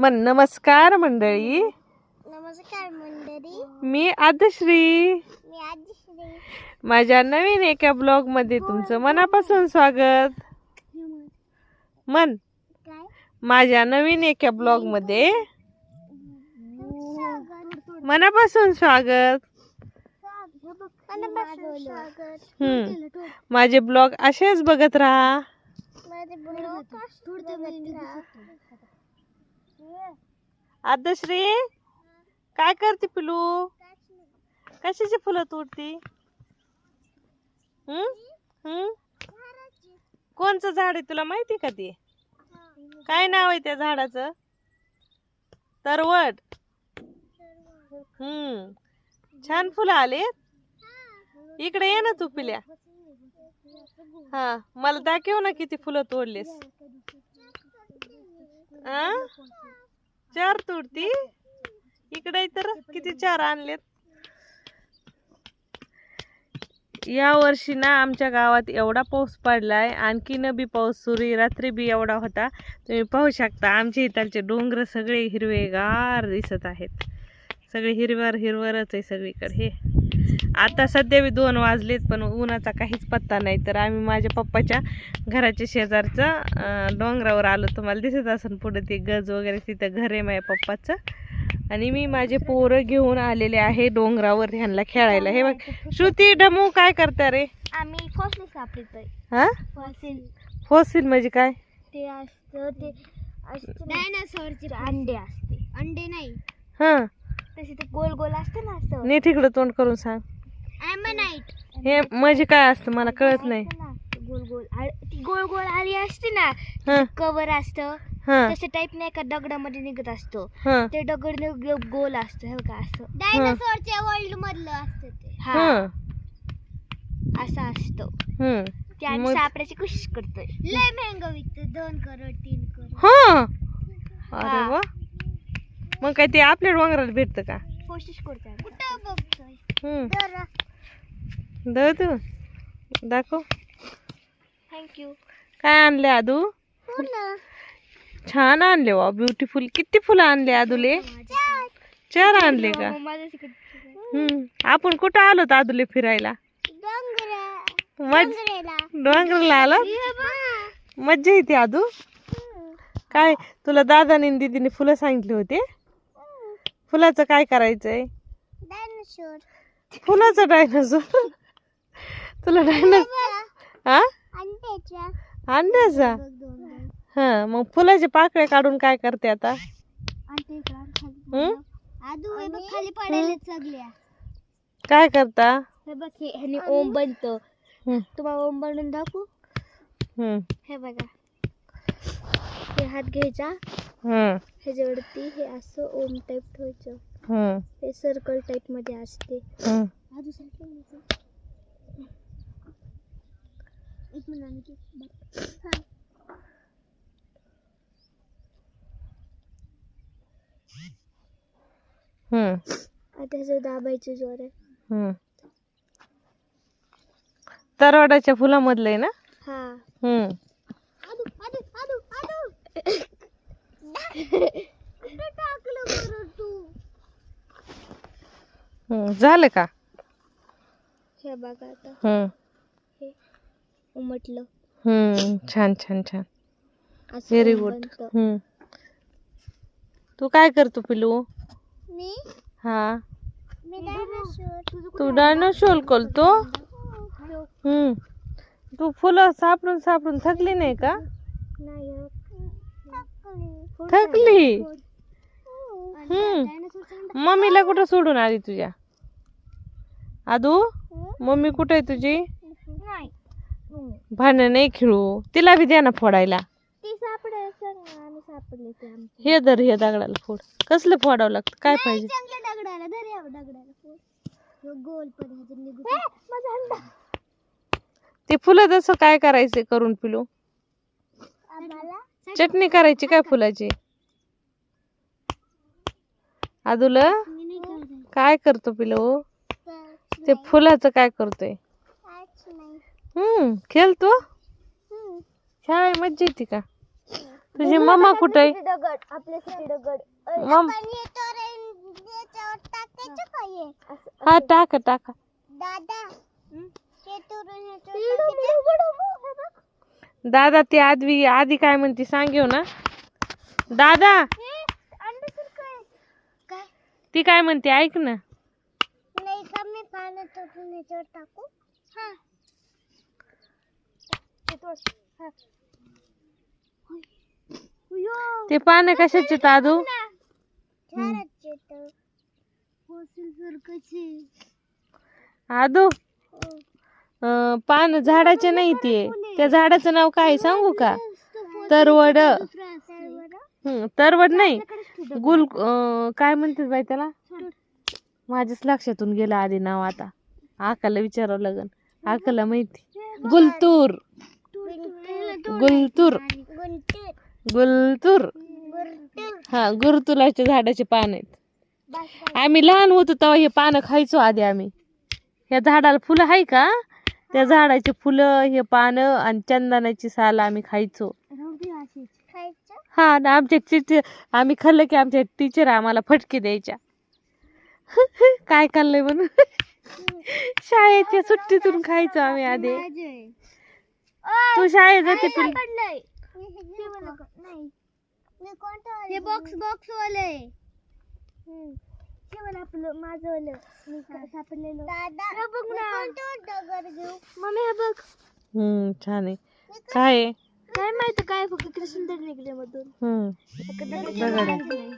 मन नमस्कार मंडळी. नमस्कार मंडळी. मी आदश्री. मी आजी माझ्या नवीन एका ब्लॉगमध्ये तुमचं मनापासून स्वागत. मन माझ्या नवीन एका ब्लॉगमध्ये मनापासून स्वागत. हम्म. माझे ब्लॉग असेच बघत राहा. आदश्री काय करते पिलू? कशाची फुलं तोडती? हम्म हम्म कोणचं झाड आहे तुला माहिती का ते? काय नाव आहे त्या झाडाचं? तरवड. हम्म छान फुलं आले इकडे ये ना तू पिल्या. हा मला दाखव ना किती फुलं तोडलीस. आ? चार तोडती? इकडे तर किती चार आणलेत. या वर्षी ना आमच्या गावात एवढा पाऊस पडलाय आणखीन बी पाऊस सुरू रात्री बी एवढा होता. तुम्ही पाहू शकता आमच्या इथालचे डोंगर सगळे हिरवेगार दिसत आहेत. सगळे हिरवर हिरवरच आहे सगळीकडे. हे आता सध्या बी दोन वाजलेत पण उन्हाचा काहीच पत्ता नाही. तर आम्ही माझ्या पप्पाच्या घराच्या शेजारचं डोंगरावर आलो. तुम्हाला दिसत असेल पुढे ते गज वगैरे तिथं घर आहे माझ्या पप्पाचं. आणि मी माझे पोरं घेऊन आलेले आहे डोंगरावर ह्यांना खेळायला. हे बघ श्रुती डमू काय करता रे? आम्ही फॉसिल सापडतोय. हा? फॉसिल फॉसिल म्हणजे काय? ते असतं ते डायनासॉरचे अंडे असते. अंडे नाही. हा. तसे ते गोल गोल असते ना असं. नीट इकडं तोंड करून सांग. ॲमनाईट हे म्हणजे काय असतं? मला कळत नाही. गोल गोल. आळ- ती गोल गोल आली असते ना हा. कवर असतं. हा. तसं टाईप नाही का दगडामध्ये निघत असतो. हा. ते दगड गोल असतं हे का असं. डायनासॉरच्या वर्ल्ड मधलं असतं ते. हा. हा. असं असतं. हम्म ते आम्ही मग- सापडायची कोशिश करतोय. लय महंग विकत दोन करोड तीन करोड. हा. अरे हा. वा. मग काय ते आपल्या डोंगराला भेटतं का? कोशिश करतोय कुठं बघतोय? दर तू. दाखव. थँक्यू काय आणले आदू? छान आणले वा ब्युटिफुल किती फुलं आणले आदूले? चार आणले का? हम्म. आपण कुठं आलो आदूले फिरायला? मज डोंगराला. आला? मज्जा येते आदू. काय तुला दादाने दीदीने फुलं सांगितले होते? फुलाचं काय करायचंय? फुलाचं डायनासोर तुला डायनासोर हा? अंड्याच्या अंड्याचा? हा मग फुलाचे पाकळ्या काढून काय करते आता? हे? खाली पडायला काय करता? हे बघ हे ह्याने ओम बनतं. तुम्हाला ओम बनवून दाखवू? हम्म, हे बघा. हे हात घ्यायचा. ह्याच्यावरती हे असं ओम टाईप ठेवायचं. हे. सर्कल टाईपमध्ये असते. मिनिट हम्म, आता ह्याचं दाबायचं जोर आहे. तरवडाच्या ना? हा. झालं का? हे बघा आता. हम्म. हे. उमटलं. हम्म छान छान छान. असं व्हेरी गुड बनतं. हम्म. तू काय करतो पिलू? मी? हा. मी डायनासोर तू डायनोसॉर करतो हम्म. तू फुलं सापडून सापडून थकली नाही का? नाही थकली? हम्म. मम्मीला कुठं सोडून आली तुझ्या? आदू मम्मी कुठे आहे तुझी? भांडण नाही खेळू. तिला बी द्या ना फोडायला. ती सापडायचं आम्ही सापडले ते आमचे. हे धर हे दगडाला फोड. कसलं फोडावं लागतं? काय पाहिजे? चांगल्या दगडाला धर या दगडाला फोड. ह्यो गोल पण ह्याच्यात निघू माझा अंडा. ते फुलं तसं काय करायचं करून पिलू? आम्हाला? चटणी करायची काय फुलाची? आदूला? मी नाही करत काय करतो पिलू. ते फुलाचं काय करतोय? हम्म खेळतो हम्म. खेळायला मज्जा येते का? तुझी मम्मा कुठे आहे? दगड आपल्यासाठी दगड. मम हा टाका टाका. दादा दादा ते आधी आधी काय म्हणते सांगेव ना. दादा! ती काय म्हणते ऐक ना. नाही का मी पाण्यात टाकू? हा. ते पान पानं कशाचे तादू तर आदू? पान झाडाचे नाही ते. त्या झाडाचं नाव काय आहे सांगू का? तरवड. तरवड नाही. गुल काय म्हणतात बाई त्याला? माझ्याच लक्षातून गेलं आधी नाव आता. आकाला विचारावं लागन. आकाला माहिती. गुलतूर. गुलतूर. गुलतूर. हा गुरुतुलाच्या झाडाचे पान आहेत. आम्ही लहान होतो तेव्हा हे पानं खायचो आधी आम्ही या झाडाला फुलं आहे का त्या झाडाची फुलं हे पानं आणि चंदनाची साल आम्ही खायचो? हा आमच्या टीचर आम्ही खाल्लं की आमच्या टीचर आम्हाला फटके द्यायच्या काय खाल्लंय म्हणून शाळेच्या सुट्टीतून खायचो आम्ही आधी. तू शाळेत जाते? सापडलंय. हे. हे बॉक्स बॉक्स वाले? आपलं माझं वालं. मी का- सापडलेलं. हे बघ ना. दगड घेऊ? मम्मी हे बघ. हम्म छान आहे. काय आहे? काय माहिती काय फक्त किती सुंदर निघले मधून. हम्म. दगड दगड आहे. नाही.